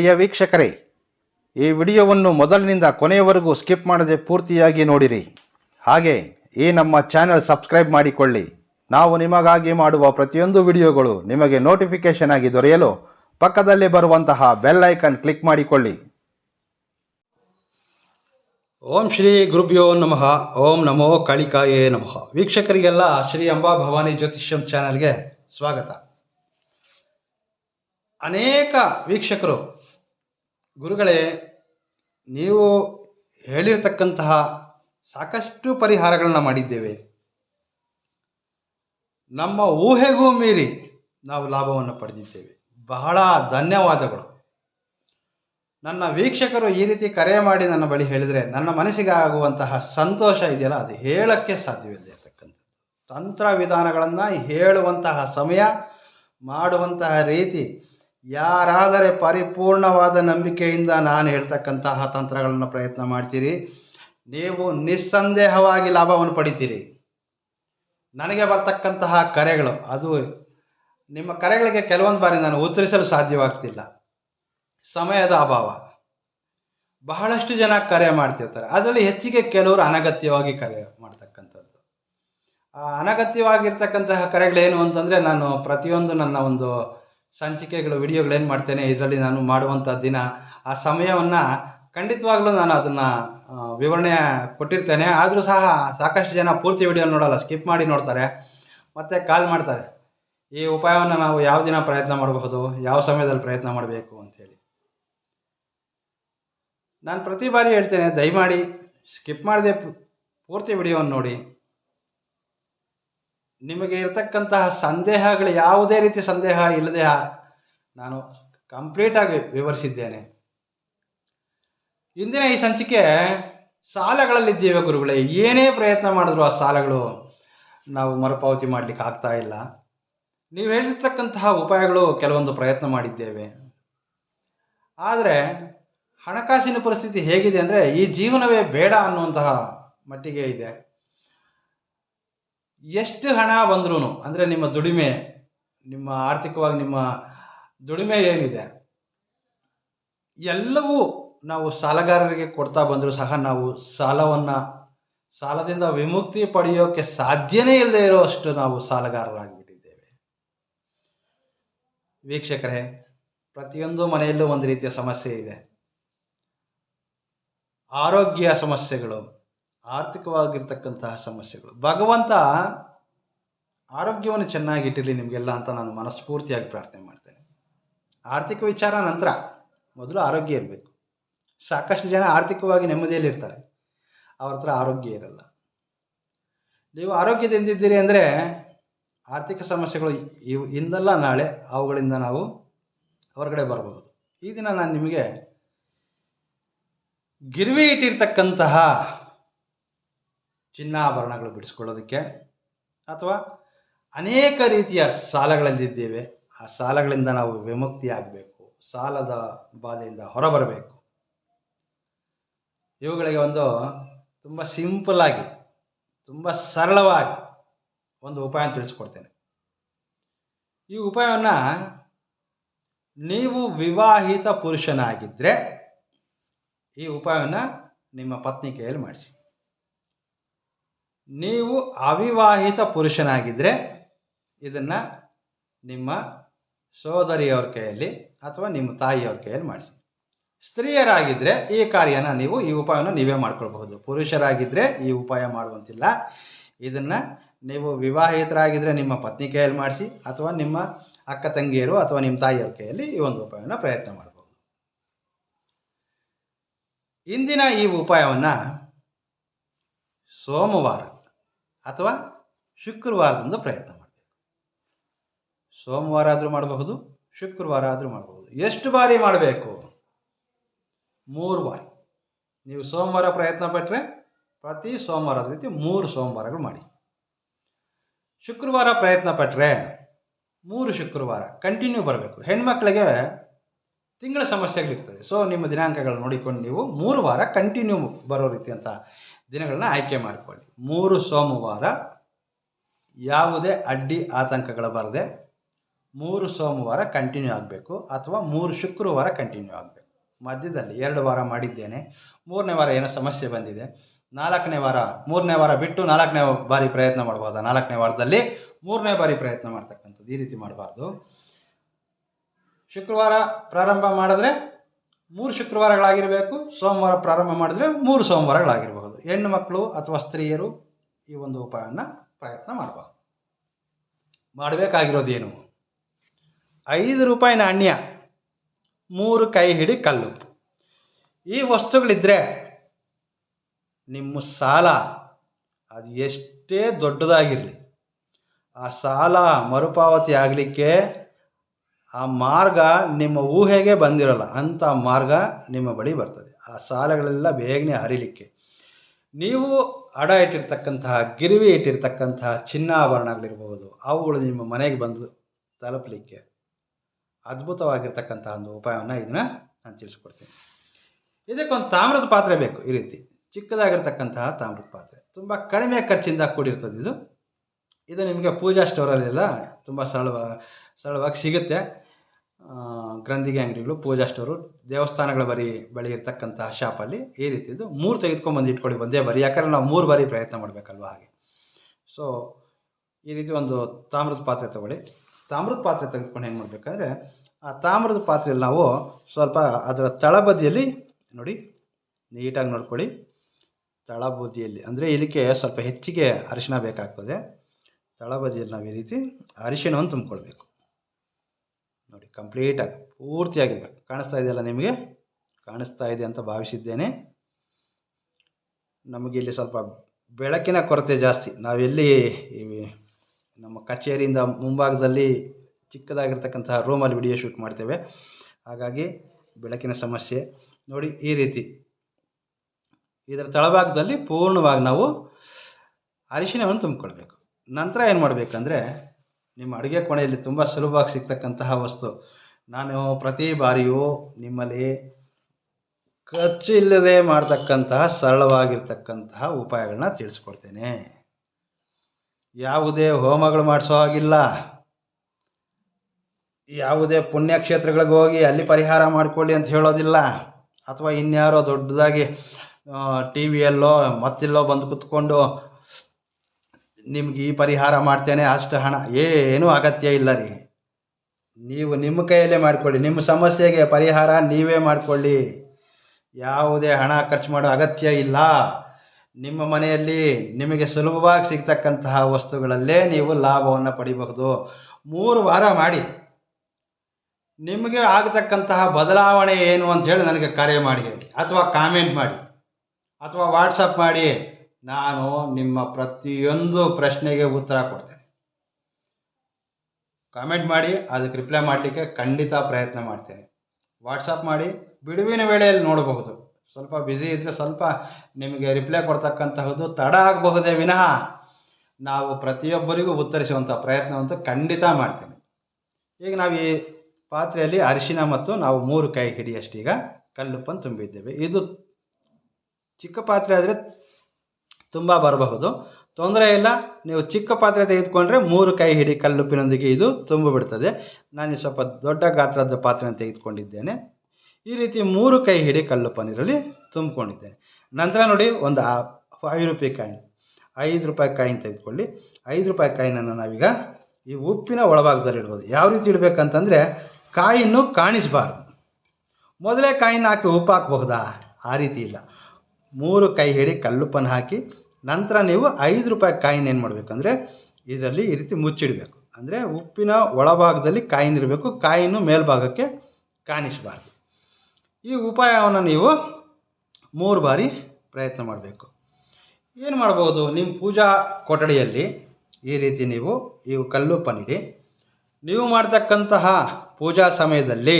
ಪ್ರಿಯ ವೀಕ್ಷಕರೇ, ಈ ವಿಡಿಯೋವನ್ನು ಮೊದಲಿನಿಂದ ಕೊನೆಯವರೆಗೂ ಸ್ಕಿಪ್ ಮಾಡದೆ ಪೂರ್ತಿಯಾಗಿ ನೋಡಿರಿ. ಹಾಗೆ ಈ ನಮ್ಮ ಚಾನೆಲ್ ಸಬ್ಸ್ಕ್ರೈಬ್ ಮಾಡಿಕೊಳ್ಳಿ. ನಾವು ನಿಮಗಾಗಿ ಮಾಡುವ ಪ್ರತಿಯೊಂದು ವಿಡಿಯೋಗಳು ನಿಮಗೆ ನೋಟಿಫಿಕೇಶನ್ ಆಗಿ ದೊರೆಯಲು ಪಕ್ಕದಲ್ಲಿ ಬರುವಂತಹ ಬೆಲ್ ಐಕನ್ ಕ್ಲಿಕ್ ಮಾಡಿಕೊಳ್ಳಿ. ಓಂ ಶ್ರೀ ಗುರುಭ್ಯೋ ನಮಃ. ಓಂ ನಮೋ ಕಾಳಿಕಾಯೇ ನಮಃ. ವೀಕ್ಷಕರಿಗೆಲ್ಲ ಶ್ರೀ ಅಂಬಾ ಭವಾನಿ ಜ್ಯೋತಿಷ್ಯಂ ಚಾನಲ್ಗೆ ಸ್ವಾಗತ. ಅನೇಕ ವೀಕ್ಷಕರು ಗುರುಗಳೇ, ನೀವು ಹೇಳಿರ್ತಕ್ಕಂತಹ ಸಾಕಷ್ಟು ಪರಿಹಾರಗಳನ್ನ ಮಾಡಿದ್ದೇವೆ. ನಮ್ಮ ಊಹೆಗೂ ಮೀರಿ ನಾವು ಲಾಭವನ್ನು ಪಡೆದಿದ್ದೇವೆ. ಬಹಳ ಧನ್ಯವಾದಗಳು. ನನ್ನ ವೀಕ್ಷಕರು ಈ ರೀತಿ ಕರೆ ಮಾಡಿ ನನ್ನ ಬಳಿ ಹೇಳಿದರೆ ನನ್ನ ಮನಸ್ಸಿಗೆ ಆಗುವಂತಹ ಸಂತೋಷ ಇದೆಯಲ್ಲ, ಅದು ಹೇಳೋಕ್ಕೆ ಸಾಧ್ಯವಿಲ್ಲ ಇರತಕ್ಕಂಥದ್ದು. ತಂತ್ರ ವಿಧಾನಗಳನ್ನು ಹೇಳುವಂತಹ ಸಮಯ, ಮಾಡುವಂತಹ ರೀತಿ ಯಾರಾದರೆ ಪರಿಪೂರ್ಣವಾದ ನಂಬಿಕೆಯಿಂದ ನಾನು ಹೇಳ್ತಕ್ಕಂತಹ ತಂತ್ರಗಳನ್ನು ಪ್ರಯತ್ನ ಮಾಡ್ತೀರಿ. ನೀವು ನಿಸ್ಸಂದೇಹವಾಗಿ ಲಾಭವನ್ನು ಪಡಿತೀರಿ. ನನಗೆ ಬರ್ತಕ್ಕಂತಹ ಕರೆಗಳು, ಅದು ನಿಮ್ಮ ಕರೆಗಳಿಗೆ ಕೆಲವೊಂದು ಬಾರಿ ನಾನು ಉತ್ತರಿಸಲು ಸಾಧ್ಯವಾಗ್ತಿಲ್ಲ. ಸಮಯದ ಅಭಾವ. ಬಹಳಷ್ಟು ಜನ ಕರೆ ಮಾಡ್ತಿರ್ತಾರೆ. ಅದರಲ್ಲಿ ಹೆಚ್ಚಿಗೆ ಕೆಲವರು ಅನಗತ್ಯವಾಗಿ ಕರೆ ಮಾಡ್ತಕ್ಕಂಥದ್ದು. ಆ ಅನಗತ್ಯವಾಗಿರ್ತಕ್ಕಂತಹ ಕರೆಗಳೇನು ಅಂತಂದರೆ, ನಾನು ಪ್ರತಿಯೊಂದು ನನ್ನ ಒಂದು ಸಂಚಿಕೆಗಳು ವಿಡಿಯೋಗಳೇನು ಮಾಡ್ತೇನೆ, ಇದರಲ್ಲಿ ನಾನು ಮಾಡುವಂಥ ದಿನ, ಆ ಸಮಯವನ್ನು ಖಂಡಿತವಾಗ್ಲೂ ನಾನು ಅದನ್ನು ವಿವರಣೆ ಕೊಟ್ಟಿರ್ತೇನೆ. ಆದರೂ ಸಹ ಸಾಕಷ್ಟು ಜನ ಪೂರ್ತಿ ವಿಡಿಯೋ ನೋಡಲ್ಲ, ಸ್ಕಿಪ್ ಮಾಡಿ ನೋಡ್ತಾರೆ. ಮತ್ತು ಕಾಲ್ ಮಾಡ್ತಾರೆ. ಈ ಉಪಾಯವನ್ನು ನಾವು ಯಾವ ದಿನ ಪ್ರಯತ್ನ ಮಾಡಬಹುದು, ಯಾವ ಸಮಯದಲ್ಲಿ ಪ್ರಯತ್ನ ಮಾಡಬೇಕು ಅಂಥೇಳಿ ನಾನು ಪ್ರತಿ ಬಾರಿ ಹೇಳ್ತೇನೆ, ದಯಮಾಡಿ ಸ್ಕಿಪ್ ಮಾಡದೆ ಪೂರ್ತಿ ವಿಡಿಯೋವನ್ನು ನೋಡಿ. ನಿಮಗೆ ಇರತಕ್ಕಂತಹ ಸಂದೇಹಗಳು ಯಾವುದೇ ರೀತಿ ಸಂದೇಹ ಇಲ್ಲದೆ ನಾನು ಕಂಪ್ಲೀಟಾಗಿ ವಿವರಿಸಿದ್ದೇನೆ. ಇಂದಿನ ಈ ಸಂಚಿಕೆ ಸಾಲಗಳಲ್ಲಿದ್ದೇವೆ ಗುರುಗಳೇ. ಏನೇ ಪ್ರಯತ್ನ ಮಾಡಿದ್ರು ಆ ಸಾಲಗಳು ನಾವು ಮರುಪಾವತಿ ಮಾಡಲಿಕ್ಕೆ ಆಗ್ತಾ ಇಲ್ಲ. ನೀವು ಹೇಳಿರ್ತಕ್ಕಂತಹ ಉಪಾಯಗಳು ಕೆಲವೊಂದು ಪ್ರಯತ್ನ ಮಾಡಿದ್ದೇವೆ. ಆದರೆ ಹಣಕಾಸಿನ ಪರಿಸ್ಥಿತಿ ಹೇಗಿದೆ ಅಂದರೆ ಈ ಜೀವನವೇ ಬೇಡ ಅನ್ನುವಂತಹ ಮಟ್ಟಿಗೆ ಇದೆ. ಎಷ್ಟು ಹಣ ಬಂದ್ರೂ ಅಂದರೆ ನಿಮ್ಮ ದುಡಿಮೆ, ನಿಮ್ಮ ಆರ್ಥಿಕವಾಗಿ ನಿಮ್ಮ ದುಡಿಮೆ ಏನಿದೆ, ಎಲ್ಲವೂ ನಾವು ಸಾಲಗಾರರಿಗೆ ಕೊಡ್ತಾ ಬಂದರೂ ಸಹ ನಾವು ಸಾಲವನ್ನು, ಸಾಲದಿಂದ ವಿಮುಕ್ತಿ ಪಡೆಯೋಕ್ಕೆ ಸಾಧ್ಯನೇ ಇಲ್ಲದೆ ಇರೋಷ್ಟು ನಾವು ಸಾಲಗಾರರಾಗಿಬಿಟ್ಟಿದ್ದೇವೆ. ವೀಕ್ಷಕರೇ, ಪ್ರತಿಯೊಂದು ಮನೆಯಲ್ಲೂ ಒಂದು ರೀತಿಯ ಸಮಸ್ಯೆ ಇದೆ. ಆರೋಗ್ಯ ಸಮಸ್ಯೆಗಳು ಆರ್ಥಿಕವಾಗಿರ್ತಕ್ಕಂತಹ ಸಮಸ್ಯೆಗಳು. ಭಗವಂತ ಆರೋಗ್ಯವನ್ನು ಚೆನ್ನಾಗಿ ಇಟ್ಟಿರಲಿ ನಿಮಗೆಲ್ಲ ಅಂತ ನಾನು ಮನಸ್ಫೂರ್ತಿಯಾಗಿ ಪ್ರಾರ್ಥನೆ ಮಾಡ್ತೇನೆ. ಆರ್ಥಿಕ ವಿಚಾರ ನಂತರ ಮೊದಲು ಆರೋಗ್ಯ ಇರಬೇಕು. ಸಾಕಷ್ಟು ಜನ ಆರ್ಥಿಕವಾಗಿ ನೆಮ್ಮದಿಯಲ್ಲಿರ್ತಾರೆ ಅವ್ರ ಹತ್ರ ಆರೋಗ್ಯ ಇರಲ್ಲ. ನೀವು ಆರೋಗ್ಯದಿಂದಿದ್ದೀರಿ ಅಂದರೆ ಆರ್ಥಿಕ ಸಮಸ್ಯೆಗಳು ಇವು ಇಂದಲ್ಲ ನಾಳೆ, ಅವುಗಳಿಂದ ನಾವು ಹೊರಗಡೆ ಬರಬಹುದು. ಈ ದಿನ ನಾನು ನಿಮಗೆ ಗಿರ್ವಿ ಇಟ್ಟಿರ್ತಕ್ಕಂತಹ ಚಿನ್ನಾಭರಣಗಳು ಬಿಡಿಸ್ಕೊಳ್ಳೋದಕ್ಕೆ ಅಥವಾ ಅನೇಕ ರೀತಿಯ ಸಾಲಗಳಲ್ಲಿದ್ದೇವೆ. ಆ ಸಾಲಗಳಿಂದ ನಾವು ವಿಮುಕ್ತಿ ಆಗಬೇಕು ಸಾಲದ ಬಾಧೆಯಿಂದ ಹೊರಬರಬೇಕು. ಇವುಗಳಿಗೆ ಒಂದು ತುಂಬ ಸಿಂಪಲ್ಲಾಗಿ ತುಂಬ ಸರಳವಾಗಿ ಒಂದು ಉಪಾಯ ತಿಳಿಸ್ಕೊಡ್ತೇನೆ. ಈ ಉಪಾಯವನ್ನು ನೀವು ವಿವಾಹಿತ ಪುರುಷನಾಗಿದ್ದರೆ ಈ ಉಪಾಯವನ್ನು ನಿಮ್ಮ ಪತ್ನಿ ಕೈಯಲ್ಲಿ ಮಾಡಿಸಿ. ನೀವು ಅವಿವಾಹಿತ ಪುರುಷನಾಗಿದ್ದರೆ ಇದನ್ನು ನಿಮ್ಮ ಸೋದರಿಯವ್ರ ಕೈಯಲ್ಲಿ ಅಥವಾ ನಿಮ್ಮ ತಾಯಿಯವ್ರ ಕೈಯಲ್ಲಿ ಮಾಡಿಸಿ. ಸ್ತ್ರೀಯರಾಗಿದ್ದರೆ ಈ ಕಾರ್ಯನ ನೀವು, ಈ ಉಪಾಯವನ್ನು ನೀವೇ ಮಾಡ್ಕೊಳ್ಬಹುದು. ಪುರುಷರಾಗಿದ್ದರೆ ಈ ಉಪಾಯ ಮಾಡುವಂತಿಲ್ಲ. ಇದನ್ನು ನೀವು ವಿವಾಹಿತರಾಗಿದ್ದರೆ ನಿಮ್ಮ ಪತ್ನಿ ಕೈಯಲ್ಲಿ ಮಾಡಿಸಿ, ಅಥವಾ ನಿಮ್ಮ ಅಕ್ಕ ತಂಗಿಯರು ಅಥವಾ ನಿಮ್ಮ ತಾಯಿಯವ್ರ ಕೈಯಲ್ಲಿ ಈ ಒಂದು ಉಪಾಯವನ್ನು ಪ್ರಯತ್ನ ಮಾಡಬಹುದು ಇಂದಿನ ಈ ಉಪಾಯವನ್ನು ಸೋಮವಾರ ಅಥವಾ ಶುಕ್ರವಾರದಿಂದ ಪ್ರಯತ್ನ ಮಾಡಬೇಕು. ಸೋಮವಾರ ಆದರೂ ಮಾಡಬಹುದು, ಶುಕ್ರವಾರ ಆದರೂ ಮಾಡಬಹುದು. ಎಷ್ಟು ಬಾರಿ ಮಾಡಬೇಕು? ಮೂರು ಬಾರಿ. ನೀವು ಸೋಮವಾರ ಪ್ರಯತ್ನ ಪಟ್ಟರೆ ಪ್ರತಿ ಸೋಮವಾರದ ರೀತಿ ಮೂರು ಸೋಮವಾರಗಳು ಮಾಡಿ. ಶುಕ್ರವಾರ ಪ್ರಯತ್ನ ಪಟ್ಟರೆ ಮೂರು ಶುಕ್ರವಾರ ಕಂಟಿನ್ಯೂ ಬರಬೇಕು. ಹೆಣ್ಮಕ್ಳಿಗೆ ತಿಂಗಳ ಸಮಸ್ಯೆಗಳಿರ್ತದೆ. ಸೊ ನಿಮ್ಮ ದಿನಾಂಕಗಳು ನೋಡಿಕೊಂಡು ನೀವು ಮೂರು ವಾರ ಕಂಟಿನ್ಯೂ ಬರೋ ರೀತಿಯಂಥ ದಿನಗಳನ್ನ ಆಯ್ಕೆ ಮಾಡಿಕೊಳ್ಳಿ. ಮೂರು ಸೋಮವಾರ ಯಾವುದೇ ಅಡ್ಡಿ ಆತಂಕಗಳು ಬರದೆ ಮೂರು ಸೋಮವಾರ ಕಂಟಿನ್ಯೂ ಆಗಬೇಕು ಅಥವಾ ಮೂರು ಶುಕ್ರವಾರ ಕಂಟಿನ್ಯೂ ಆಗಬೇಕು. ಮಧ್ಯದಲ್ಲಿ ಎರಡು ವಾರ ಮಾಡಿದ್ದೇನೆ. ಮೂರನೇ ವಾರ ಏನೋ ಸಮಸ್ಯೆ ಬಂದಿದೆ. ನಾಲ್ಕನೇ ವಾರ, ಮೂರನೇ ವಾರ ಬಿಟ್ಟು ನಾಲ್ಕನೇ ಬಾರಿ ಪ್ರಯತ್ನ ಮಾಡ್ಬೋದಾ? ನಾಲ್ಕನೇ ವಾರದಲ್ಲಿ ಮೂರನೇ ಬಾರಿ ಪ್ರಯತ್ನ ಮಾಡ್ತಕ್ಕಂಥದ್ದು ಈ ರೀತಿ ಮಾಡಬಾರ್ದು. ಶುಕ್ರವಾರ ಪ್ರಾರಂಭ ಮಾಡಿದ್ರೆ ಮೂರು ಶುಕ್ರವಾರಗಳಾಗಿರಬೇಕು. ಸೋಮವಾರ ಪ್ರಾರಂಭ ಮಾಡಿದ್ರೆ ಮೂರು ಸೋಮವಾರಗಳಾಗಿರಬಹುದು. ಹೆಣ್ಣು ಮಕ್ಕಳು ಅಥವಾ ಸ್ತ್ರೀಯರು ಈ ಒಂದು ಉಪಾಯವನ್ನು ಪ್ರಯತ್ನ ಮಾಡಬಹುದು ಮಾಡಬೇಕಾಗಿರೋದೇನು? ಐದು ರೂಪಾಯಿ ನಾಣ್ಯ ಮೂರು ಕೈ ಹಿಡಿ ಕಲ್ಲು. ಈ ವಸ್ತುಗಳಿದ್ದರೆ ನಿಮ್ಮ ಸಾಲ, ಅದು ಎಷ್ಟೇ ದೊಡ್ಡದಾಗಿರಲಿ, ಆ ಸಾಲ ಮರುಪಾವತಿ ಆಗಲಿಕ್ಕೆ ಆ ಮಾರ್ಗ ನಿಮ್ಮ ಊಹೆಗೆ ಬಂದಿರಲ್ಲ, ಅಂಥ ಮಾರ್ಗ ನಿಮ್ಮ ಬಳಿ ಬರ್ತದೆ. ಆ ಸಾಲಗಳೆಲ್ಲ ಬೇಗನೆ ಹರಿಲಿಕ್ಕೆ. ನೀವು ಅಡ ಇಟ್ಟಿರ್ತಕ್ಕಂತಹ, ಗಿರಿವಿ ಇಟ್ಟಿರ್ತಕ್ಕಂತಹ ಚಿನ್ನಾಭರಣಗಳಿರ್ಬೋದು ಅವುಗಳು ನಿಮ್ಮ ಮನೆಗೆ ಬಂದು ತಲುಪಲಿಕ್ಕೆ ಅದ್ಭುತವಾಗಿರ್ತಕ್ಕಂಥ ಒಂದು ಉಪಾಯವನ್ನು ಇದನ್ನು ನಾನು ತಿಳಿಸ್ಕೊಡ್ತೀನಿ. ಇದಕ್ಕೊಂದು ತಾಮ್ರದ ಪಾತ್ರೆ ಬೇಕು ಈ ರೀತಿ. ಚಿಕ್ಕದಾಗಿರ್ತಕ್ಕಂತಹ ತಾಮ್ರದ ಪಾತ್ರೆ. ತುಂಬ ಕಡಿಮೆ ಖರ್ಚಿಂದ ಕೂಡಿರ್ತದೆ ಇದು. ಇದು ನಿಮಗೆ ಪೂಜಾ ಸ್ಟೋರಲ್ಲೆಲ್ಲ ತುಂಬ ಸರಳ ಸರಳವಾಗಿ ಸಿಗುತ್ತೆ. ಗ್ರಂಥಿಗೆ ಅಂಗಡಿಗಳು ಪೂಜಾ ಸ್ಟೋರು ದೇವಸ್ಥಾನಗಳ ಬರಿ ಬಳಿ ಇರ್ತಕ್ಕಂತಹ ಶಾಪಲ್ಲಿ ಈ ರೀತಿದು ಮೂರು ತೆಗೆದುಕೊಂಡ್ಬಂದು ಇಟ್ಕೊಳ್ಳಿ, ಒಂದೇ ಬರಿ. ಯಾಕಂದ್ರೆ ನಾವು ಮೂರು ಬಾರಿ ಪ್ರಯತ್ನ ಮಾಡಬೇಕಲ್ವ ಹಾಗೆ. ಸೊ ಈ ರೀತಿ ಒಂದು ತಾಮ್ರದ ಪಾತ್ರೆ ತಗೊಳ್ಳಿ. ತಾಮ್ರದ ಪಾತ್ರೆ ತೆಗೆದುಕೊಂಡು ಏನು ಮಾಡಬೇಕಂದ್ರೆ, ಆ ತಾಮ್ರದ ಪಾತ್ರೆಯಲ್ಲಿ ನಾವು ಸ್ವಲ್ಪ ಅದರ ತಳಬದಿಯಲ್ಲಿ, ನೋಡಿ, ನೀಟಾಗಿ ನೋಡ್ಕೊಳ್ಳಿ. ತಳಬದಿಯಲ್ಲಿ, ಅಂದರೆ ಇದಕ್ಕೆ ಸ್ವಲ್ಪ ಹೆಚ್ಚಿಗೆ ಅರಿಶಿನ ಬೇಕಾಗ್ತದೆ. ತಳಬದಿಯಲ್ಲಿ ನಾವು ಈ ರೀತಿ ಅರಿಶಿಣವನ್ನು ತುಂಬಿಕೊಳ್ಬೇಕು. ನೋಡಿ, ಕಂಪ್ಲೀಟಾಗಿ ಪೂರ್ತಿಯಾಗಿರ್ಬೇಕು ಕಾಣಿಸ್ತಾ ಇದೆಯಲ್ಲ ನಿಮಗೆ? ಕಾಣಿಸ್ತಾ ಇದೆ ಅಂತ ಭಾವಿಸಿದ್ದೇನೆ. ನಮಗೆ ಇಲ್ಲಿ ಸ್ವಲ್ಪ ಬೆಳಕಿನ ಕೊರತೆ ಜಾಸ್ತಿ. ನಾವೆಲ್ಲಿ ನಮ್ಮ ಕಚೇರಿಯಿಂದ ಮುಂಭಾಗದಲ್ಲಿ ಚಿಕ್ಕದಾಗಿರ್ತಕ್ಕಂತಹ ರೂಮಲ್ಲಿ ವಿಡಿಯೋ ಶೂಟ್ ಮಾಡ್ತೇವೆ. ಹಾಗಾಗಿ ಬೆಳಕಿನ ಸಮಸ್ಯೆ. ನೋಡಿ, ಈ ರೀತಿ. ಇದರ ತಳಭಾಗದಲ್ಲಿ ಪೂರ್ಣವಾಗಿ ನಾವು ಅರಿಶಿಣವನ್ನು ತುಂಬಿಕೊಳ್ಬೇಕು. ನಂತರ ಏನು ಮಾಡಬೇಕಂದ್ರೆ ನಿಮ್ಮ ಅಡುಗೆ ಕೋಣೆಯಲ್ಲಿ ತುಂಬ ಸುಲಭವಾಗಿ ಸಿಗ್ತಕ್ಕಂತಹ ವಸ್ತು. ನಾನು ಪ್ರತಿ ಬಾರಿಯೂ ನಿಮ್ಮಲ್ಲಿ ಖರ್ಚು ಇಲ್ಲದೆ ಮಾಡ್ತಕ್ಕಂತಹ ಸರಳವಾಗಿರ್ತಕ್ಕಂತಹ ಉಪಾಯಗಳನ್ನ ತಿಳಿಸ್ಕೊಡ್ತೇನೆ. ಯಾವುದೇ ಹೋಮಗಳು ಮಾಡಿಸೋ ಹಾಗಿಲ್ಲ. ಯಾವುದೇ ಪುಣ್ಯಕ್ಷೇತ್ರಗಳಿಗೆ ಹೋಗಿ ಅಲ್ಲಿ ಪರಿಹಾರ ಮಾಡಿಕೊಳ್ಳಿ ಅಂತ ಹೇಳೋದಿಲ್ಲ. ಅಥವಾ ಇನ್ಯಾರೋ ದೊಡ್ಡದಾಗಿ ಟಿ ವಿಯಲ್ಲೋ ಮತ್ತಿಲ್ಲೋ ಬಂದು ಕುತ್ಕೊಂಡು ನಿಮ್ಗೆ ಈ ಪರಿಹಾರ ಮಾಡ್ತೇನೆ, ಅಷ್ಟು ಹಣ. ಏನೂ ಅಗತ್ಯ ಇಲ್ಲ ರೀ. ನೀವು ನಿಮ್ಮ ಕೈಯಲ್ಲೇ ಮಾಡಿಕೊಳ್ಳಿ. ನಿಮ್ಮ ಸಮಸ್ಯೆಗೆ ಪರಿಹಾರ ನೀವೇ ಮಾಡಿಕೊಳ್ಳಿ. ಯಾವುದೇ ಹಣ ಖರ್ಚು ಮಾಡೋ ಅಗತ್ಯ ಇಲ್ಲ. ನಿಮ್ಮ ಮನೆಯಲ್ಲಿ ನಿಮಗೆ ಸುಲಭವಾಗಿ ಸಿಗ್ತಕ್ಕಂತಹ ವಸ್ತುಗಳಲ್ಲೇ ನೀವು ಲಾಭವನ್ನು ಪಡಿಬಹುದು. ಮೂರು ವಾರ ಮಾಡಿ. ನಿಮಗೆ ಆಗತಕ್ಕಂತಹ ಬದಲಾವಣೆ ಏನು ಅಂತ ಹೇಳಿ ನನಗೆ ಕರೆ ಮಾಡಿ ಅಥವಾ ಕಾಮೆಂಟ್ ಮಾಡಿ. ಅಥವಾ ವಾಟ್ಸಪ್ ಮಾಡಿ. ನಾನು ನಿಮ್ಮ ಪ್ರತಿಯೊಂದು ಪ್ರಶ್ನೆಗೆ ಉತ್ತರ ಕೊಡ್ತೇನೆ. ಕಾಮೆಂಟ್ ಮಾಡಿ, ಅದಕ್ಕೆ ರಿಪ್ಲೈ ಮಾಡಲಿಕ್ಕೆ ಖಂಡಿತ ಪ್ರಯತ್ನ ಮಾಡ್ತೇನೆ. ವಾಟ್ಸಪ್ ಮಾಡಿ, ಬಿಡುವಿನ ವೇಳೆಯಲ್ಲಿ ನೋಡಬಹುದು. ಸ್ವಲ್ಪ ಬ್ಯುಸಿ ಇದ್ದರೆ ಸ್ವಲ್ಪ ನಿಮಗೆ ರಿಪ್ಲೈ ಕೊಡ್ತಕ್ಕಂತಹದ್ದು ತಡ ಆಗಬಹುದೇ ವಿನಃ ನಾವು ಪ್ರತಿಯೊಬ್ಬರಿಗೂ ಉತ್ತರಿಸುವಂಥ ಪ್ರಯತ್ನವಂತೂ ಖಂಡಿತ ಮಾಡ್ತೇನೆ. ಈಗ ನಾವು ಈ ಪಾತ್ರೆಯಲ್ಲಿ ಅರಿಶಿನ ಮತ್ತು ನಾವು ಮೂರು ಕೈ ಹಿಡಿಯಷ್ಟೀಗ ಕಲ್ಲುಪ್ಪನ್ನು ತುಂಬಿದ್ದೇವೆ. ಇದು ಚಿಕ್ಕ ಪಾತ್ರೆ ಆದರೆ ತುಂಬ ಬರಬಹುದು. ತೊಂದರೆ ಇಲ್ಲ, ನೀವು ಚಿಕ್ಕ ಪಾತ್ರೆ ತೆಗೆದುಕೊಂಡ್ರೆ ಮೂರು ಕೈ ಹಿಡಿ ಕಲ್ಲುಪ್ಪಿನೊಂದಿಗೆ ಇದು ತುಂಬಿಬಿಡ್ತದೆ. ನಾನು ಸ್ವಲ್ಪ ದೊಡ್ಡ ಗಾತ್ರದ ಪಾತ್ರೆಯನ್ನು ತೆಗೆದುಕೊಂಡಿದ್ದೇನೆ. ಈ ರೀತಿ ಮೂರು ಕೈ ಹಿಡಿ ಕಲ್ಲುಪ್ಪ ನೀರಲ್ಲಿ ತುಂಬಿಕೊಂಡಿದ್ದೇನೆ. ನಂತರ ನೋಡಿ, ಒಂದು ಫೈವ್ ರೂಪಾಯಿ ಕಾಯಿನ್, ಐದು ರೂಪಾಯಿ ಕಾಯಿನ್ ತೆಗೆದುಕೊಳ್ಳಿ. ಐದು ರೂಪಾಯಿ ಕಾಯಿನನ್ನು ನಾವೀಗ ಈ ಉಪ್ಪಿನ ಒಳಭಾಗದಲ್ಲಿ ಇಡ್ಬೋದು. ಯಾವ ರೀತಿ ಇಡಬೇಕಂತಂದರೆ, ಕಾಯಿನ್ನು ಕಾಣಿಸಬಾರ್ದು. ಮೊದಲೇ ಕಾಯಿನ ಹಾಕಿ ಉಪ್ಪು ಹಾಕಬಹುದಾ? ಆ ರೀತಿ ಇಲ್ಲ. ಮೂರು ಕೈ ಹಿಡಿ ಕಲ್ಲುಪ್ಪನ್ನು ಹಾಕಿ ನಂತರ ನೀವು ಐದು ರೂಪಾಯಿ ಕಾಯಿನ್ ಏನು ಮಾಡಬೇಕು ಅಂದರೆ ಇದರಲ್ಲಿ ಈ ರೀತಿ ಮುಚ್ಚಿಡಬೇಕು. ಅಂದರೆ ಉಪ್ಪಿನ ಒಳಭಾಗದಲ್ಲಿ ಕಾಯಿನ್ ಇರಬೇಕು. ಕಾಯಿನ ಮೇಲ್ಭಾಗಕ್ಕೆ ಕಾಣಿಸಬಾರ್ದು. ಈ ಉಪಾಯವನ್ನು ನೀವು ಮೂರು ಬಾರಿ ಪ್ರಯತ್ನ ಮಾಡಬೇಕು. ಏನು ಮಾಡ್ಬೋದು? ನಿಮ್ಮ ಪೂಜಾ ಕೊಠಡಿಯಲ್ಲಿ ಈ ರೀತಿ ನೀವು ಈ ಕಲ್ಲುಪ್ಪನಿಡಿ ನೀವು ಮಾಡ್ತಕ್ಕಂತಹ ಪೂಜಾ ಸಮಯದಲ್ಲಿ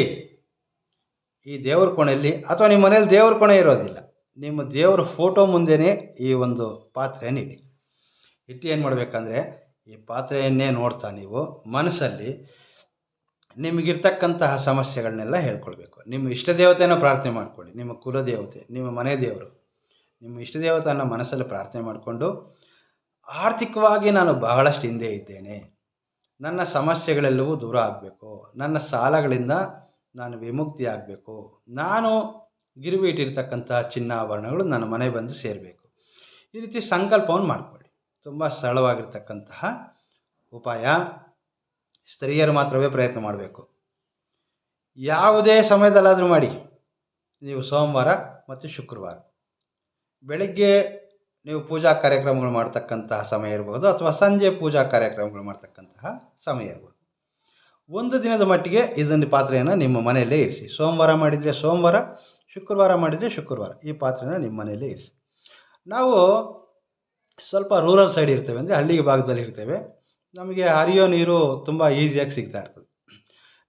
ಈ ದೇವ್ರ ಕೋಣೆಯಲ್ಲಿ ಅಥವಾ ನಿಮ್ಮ ಮನೇಲಿ ದೇವ್ರ ಕೋಣೆ ಇರೋದಿಲ್ಲ. ನಿಮ್ಮ ದೇವರ ಫೋಟೋ ಮುಂದೆಯೇ ಈ ಒಂದು ಪಾತ್ರೆಯನ್ನು ಇಡಿ. ಇಟ್ಟು ಏನು ಮಾಡಬೇಕಂದ್ರೆ, ಈ ಪಾತ್ರೆಯನ್ನೇ ನೋಡ್ತಾ ನೀವು ಮನಸ್ಸಲ್ಲಿ ನಿಮಗಿರ್ತಕ್ಕಂತಹ ಸಮಸ್ಯೆಗಳನ್ನೆಲ್ಲ ಹೇಳ್ಕೊಳ್ಬೇಕು. ನಿಮ್ಮ ಇಷ್ಟ ದೇವತೆಯನ್ನು ಪ್ರಾರ್ಥನೆ ಮಾಡ್ಕೊಳ್ಳಿ. ನಿಮ್ಮ ಕುಲದೇವತೆ, ನಿಮ್ಮ ಮನೆ ದೇವರು, ನಿಮ್ಮ ಇಷ್ಟ ದೇವತೆಯನ್ನು ಮನಸ್ಸಲ್ಲಿ ಪ್ರಾರ್ಥನೆ ಮಾಡಿಕೊಂಡು ಆರ್ಥಿಕವಾಗಿ ನಾನು ಬಹಳಷ್ಟು ಹಿಂದೆ ಇದ್ದೇನೆ. ನನ್ನ ಸಮಸ್ಯೆಗಳೆಲ್ಲವೂ ದೂರ ಆಗಬೇಕು. ನನ್ನ ಸಾಲಗಳಿಂದ ನಾನು ವಿಮುಕ್ತಿ ಆಗಬೇಕು ನಾನು ಗಿರುವಿ ಇಟ್ಟಿರ್ತಕ್ಕಂಥ ಚಿನ್ನಾಭರಣಗಳು ನನ್ನ ಮನೆ ಬಂದು ಸೇರಬೇಕು. ಈ ರೀತಿ ಸಂಕಲ್ಪವನ್ನು ಮಾಡಿಕೊಳ್ಳಿ. ತುಂಬ ಸರಳವಾಗಿರ್ತಕ್ಕಂತಹ ಉಪಾಯ. ಸ್ತ್ರೀಯರು ಮಾತ್ರವೇ ಪ್ರಯತ್ನ ಮಾಡಬೇಕು. ಯಾವುದೇ ಸಮಯದಲ್ಲಾದರೂ ಮಾಡಿ. ನೀವು ಸೋಮವಾರ ಮತ್ತು ಶುಕ್ರವಾರ. ಬೆಳಗ್ಗೆ ನೀವು ಪೂಜಾ ಕಾರ್ಯಕ್ರಮಗಳು ಮಾಡ್ತಕ್ಕಂತಹ ಸಮಯ ಇರಬಹುದು ಅಥವಾ ಸಂಜೆ ಪೂಜಾ ಕಾರ್ಯಕ್ರಮಗಳು ಮಾಡ್ತಕ್ಕಂತಹ ಸಮಯ ಇರ್ಬೋದು. ಒಂದು ದಿನದ ಮಟ್ಟಿಗೆ ಇದನ್ನು ಪಾತ್ರೆಯನ್ನು ನಿಮ್ಮ ಮನೆಯಲ್ಲೇ ಇರಿಸಿ. ಸೋಮವಾರ ಮಾಡಿದರೆ ಸೋಮವಾರ ಶುಕ್ರವಾರ ಮಾಡಿದರೆ ಶುಕ್ರವಾರ. ಈ ಪಾತ್ರೆನ ನಿಮ್ಮ ಮನೆಯಲ್ಲೇ ಇರಿಸಿ. ನಾವು ಸ್ವಲ್ಪ ರೂರಲ್ ಸೈಡ್ ಇರ್ತೇವೆ ಅಂದರೆ ಹಳ್ಳಿ ಭಾಗದಲ್ಲಿ ಇರ್ತೇವೆ. ನಮಗೆ ಹರಿಯೋ ನೀರು ತುಂಬ ಈಸಿಯಾಗಿ ಸಿಗ್ತಾ ಇರ್ತದೆ.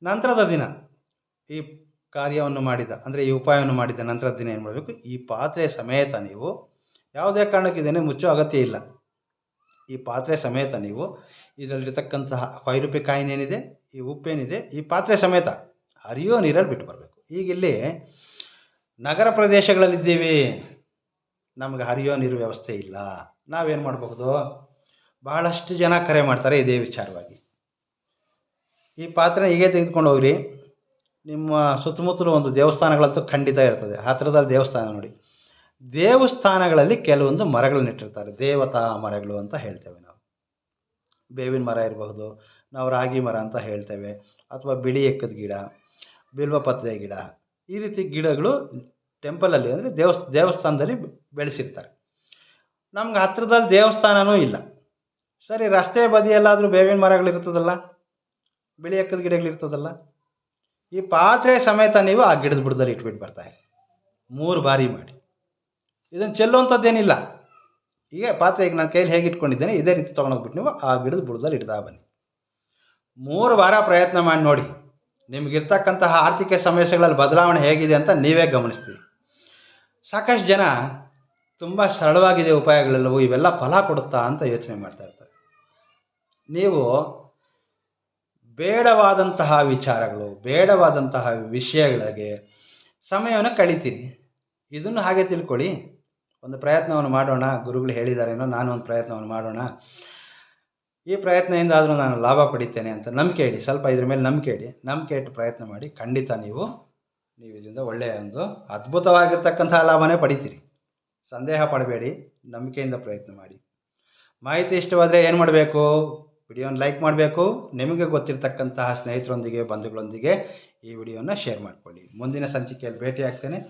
ನಂತರದ ದಿನ ಈ ಕಾರ್ಯವನ್ನು ಮಾಡಿದ, ಅಂದರೆ ಈ ಉಪಾಯವನ್ನು ಮಾಡಿದ ನಂತರದ ದಿನ ಏನು ಮಾಡಬೇಕು? ಈ ಪಾತ್ರೆ ಸಮೇತ ನೀವು ಯಾವುದೇ ಕಾರಣಕ್ಕೆ ಮುಚ್ಚೋ ಅಗತ್ಯ ಇಲ್ಲ. ಈ ಪಾತ್ರೆ ಸಮೇತ ನೀವು ಇದರಲ್ಲಿರ್ತಕ್ಕಂತಹ ಫೈವ್ ಕಾಯಿನ್ ಏನಿದೆ, ಈ ಉಪ್ಪೇನಿದೆ, ಈ ಪಾತ್ರೆ ಸಮೇತ ಹರಿಯೋ ನೀರಲ್ಲಿ ಬಿಟ್ಟು ಬರಬೇಕು. ಈಗ ಇಲ್ಲಿ ನಗರ ಪ್ರದೇಶಗಳಲ್ಲಿದ್ದೀವಿ. ನಮಗೆ ಹರಿಯೋ ನೀರು ವ್ಯವಸ್ಥೆ ಇಲ್ಲ. ನಾವೇನು ಮಾಡಬಹುದು? ಬಹಳಷ್ಟು ಜನ ಕರೆ ಮಾಡ್ತಾರೆ ಇದೇ ವಿಚಾರವಾಗಿ. ಈ ಪಾತ್ರೆ ಹೀಗೆ ತೆಗೆದುಕೊಂಡು ಹೋಗ್ರಿ. ನಿಮ್ಮ ಸುತ್ತಮುತ್ತಲು ಒಂದು ದೇವಸ್ಥಾನಗಳಂತೂ ಖಂಡಿತ ಇರ್ತದೆ. ಹತ್ತಿರದಲ್ಲಿ ದೇವಸ್ಥಾನ ನೋಡಿ. ದೇವಸ್ಥಾನಗಳಲ್ಲಿ ಕೆಲವೊಂದು ಮರಗಳನ್ನ ಇಟ್ಟಿರ್ತಾರೆ. ದೇವತಾ ಮರಗಳು ಅಂತ ಹೇಳ್ತೇವೆ ನಾವು. ಬೇವಿನ ಮರ ಇರಬಹುದು, ನಾವು ರಾಗಿ ಮರ ಅಂತ ಹೇಳ್ತೇವೆ, ಅಥವಾ ಬಿಳಿ ಎಕ್ಕದ ಗಿಡ, ಬಿಲ್ವಪತ್ರೆ ಗಿಡ, ಈ ರೀತಿ ಗಿಡಗಳು ಟೆಂಪಲಲ್ಲಿ ಅಂದರೆ ದೇವಸ್, ದೇವಸ್ಥಾನದಲ್ಲಿ ಬೆಳೆಸಿರ್ತಾರೆ. ನಮ್ಗೆ ಹತ್ರದಲ್ಲಿ ದೇವಸ್ಥಾನವೂ ಇಲ್ಲ. ಸರಿ ರಸ್ತೆ ಬದಿಯಲ್ಲಾದರೂ ಬೇವಿನ ಮರಗಳಿರ್ತದಲ್ಲ ಬಿಳಿ ಎಕ್ಕದ ಗಿಡಗಳಿರ್ತದಲ್ಲ ಈ ಪಾತ್ರೆ ಸಮೇತ ನೀವು ಆ ಗಿಡದ ಬುಡದಲ್ಲಿ ಇಟ್ಬಿಟ್ಟು ಬರ್ತಾರೆ ಮೂರು ಬಾರಿ ಮಾಡಿ. ಇದನ್ನು ಚೆಲ್ಲುವಂಥದ್ದೇನಿಲ್ಲ. ಈಗ ಪಾತ್ರೆ ಈಗ ನಾನು ಕೈಲಿ ಹೇಗೆ ಇಟ್ಕೊಂಡಿದ್ದೇನೆ ಇದೇ ರೀತಿ ತೊಗೊಂಡೋಗ್ಬಿಟ್ಟು ನೀವು ಆ ಗಿಡದ ಬುಡದಲ್ಲಿ ಇಡ್ತಾ ಬನ್ನಿ. ಮೂರು ವಾರ ಪ್ರಯತ್ನ ಮಾಡಿ ನೋಡಿ. ನಿಮಗಿರ್ತಕ್ಕಂತಹ ಆರ್ಥಿಕ ಸಮಸ್ಯೆಗಳಲ್ಲಿ ಬದಲಾವಣೆ ಹೇಗಿದೆ ಅಂತ ನೀವೇ ಗಮನಿಸ್ತೀರಿ. ಸಾಕಷ್ಟು ಜನ ತುಂಬ ಸರಳವಾಗಿದೆ ಉಪಾಯಗಳೆಲ್ಲವೂ, ಇವೆಲ್ಲ ಫಲ ಕೊಡುತ್ತಾ ಅಂತ ಯೋಚನೆ ಮಾಡ್ತಾ ಇರ್ತಾರೆ. ನೀವು ಬೇಡವಾದಂತಹ ವಿಚಾರಗಳು, ಬೇಡವಾದಂತಹ ವಿಷಯಗಳಿಗೆ ಸಮಯವನ್ನು ಕಳಿತೀರಿ. ಇದನ್ನು ಹಾಗೆ ತಿಳ್ಕೊಳ್ಳಿ. ಒಂದು ಪ್ರಯತ್ನವನ್ನು ಮಾಡೋಣ, ಗುರುಗಳು ಹೇಳಿದಾರೇನೋ ನಾನು ಒಂದು ಪ್ರಯತ್ನವನ್ನು ಮಾಡೋಣ. ಈ ಪ್ರಯತ್ನದಿಂದ ಆದರೂ ನಾನು ಲಾಭ ಪಡಿತೇನೆ ಅಂತ ನಂಬಿಕೆ ಇಡಿ. ಸ್ವಲ್ಪ ಇದ್ರ ಮೇಲೆ ನಂಬಿಕೆ ಇಡಿ. ನಂಬಿಕೆ ಇಟ್ಟು ಪ್ರಯತ್ನ ಮಾಡಿ ಖಂಡಿತ ನೀವು ನೀವು ಇದರಿಂದ ಒಳ್ಳೆಯ ಒಂದು ಅದ್ಭುತವಾಗಿರ್ತಕ್ಕಂಥ ಲಾಭನೇ ಪಡಿತೀರಿ. ಸಂದೇಹ ಪಡಬೇಡಿ, ನಂಬಿಕೆಯಿಂದ ಪ್ರಯತ್ನ ಮಾಡಿ. ಮಾಹಿತಿ ಇಷ್ಟವಾದರೆ ಏನು ಮಾಡಬೇಕು? ವಿಡಿಯೋನ ಲೈಕ್ ಮಾಡಬೇಕು. ನಿಮಗೆ ಗೊತ್ತಿರತಕ್ಕಂತಹ ಸ್ನೇಹಿತರೊಂದಿಗೆ, ಬಂಧುಗಳೊಂದಿಗೆ ಈ ವಿಡಿಯೋನ ಶೇರ್ ಮಾಡಿಕೊಳ್ಳಿ. ಮುಂದಿನ ಸಂಚಿಕೆಯಲ್ಲಿ ಭೇಟಿ ಆಗ್ತೇನೆ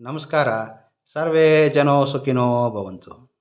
ನಮಸ್ಕಾರ. ಸರ್ವೇ ಜನೋ ಸುಖಿನೋ ಭವಂತು.